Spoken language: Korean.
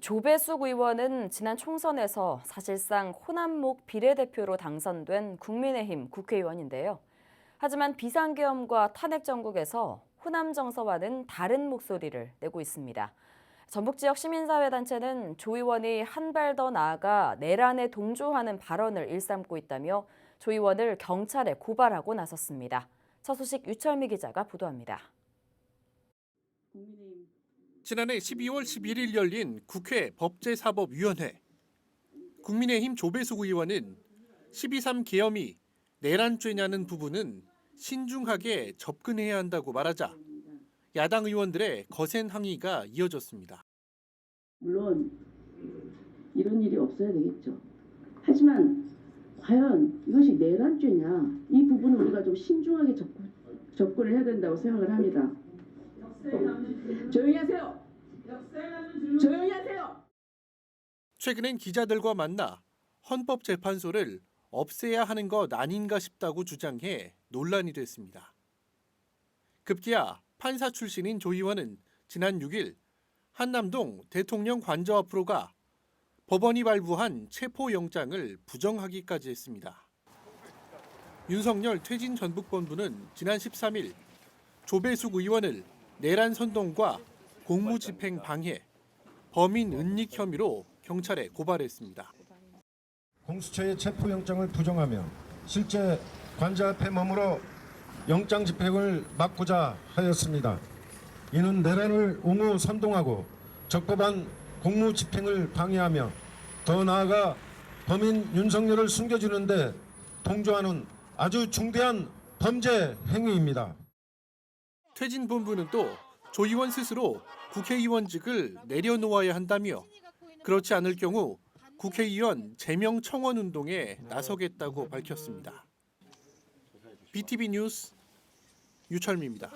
조배숙 의원은 지난 총선에서 사실상 호남목 비례대표로 당선된 국민의힘 국회의원인데요. 하지만 비상계엄과 탄핵 정국에서 호남 정서와는 다른 목소리를 내고 있습니다. 전북 지역 시민사회단체는 조 의원이 한 발 더 나아가 내란에 동조하는 발언을 일삼고 있다며 조 의원을 경찰에 고발하고 나섰습니다. 첫 소식 유철미 기자가 보도합니다. 지난해 12월 11일 열린 국회 법제사법위원회. 국민의힘 조배숙 의원은 12.3 계엄이 내란죄냐는 부분은 신중하게 접근해야 한다고 말하자 야당 의원들의 거센 항의가 이어졌습니다. 물론 이런 일이 없어야 되겠죠. 하지만 과연 이것이 내란죄냐 이 부분은 우리가 좀 신중하게 접근, 접근을 해야 된다고 생각을 합니다. 조용히 하세요. 조용히 하세요. 최근엔 기자들과 만나 헌법재판소를 없애야 하는 것 아닌가 싶다고 주장해 논란이 됐습니다. 급기야 판사 출신인 조 의원은 지난 6일 한남동 대통령 관저 앞으로 가 법원이 발부한 체포영장을 부정하기까지 했습니다. 윤석열 퇴진 전북본부는 지난 13일 조배숙 의원을 내란 선동과 공무집행 방해, 범인 은닉 혐의로 경찰에 고발했습니다. 공수처의 체포영장을 부정하며 실제 관자 앞에 머물러 영장 집행을 막고자 하였습니다. 이는 내란을 옹호 선동하고 적법한 공무 집행을 방해하며 더 나아가 범인 윤석열을 숨겨주는데 동조하는 아주 중대한 범죄 행위입니다. 퇴진 본부는 또 조 의원 스스로 국회의원직을 내려놓아야 한다며 그렇지 않을 경우 국회의원 제명 청원 운동에 나서겠다고 밝혔습니다. BTV 뉴스 유철미입니다.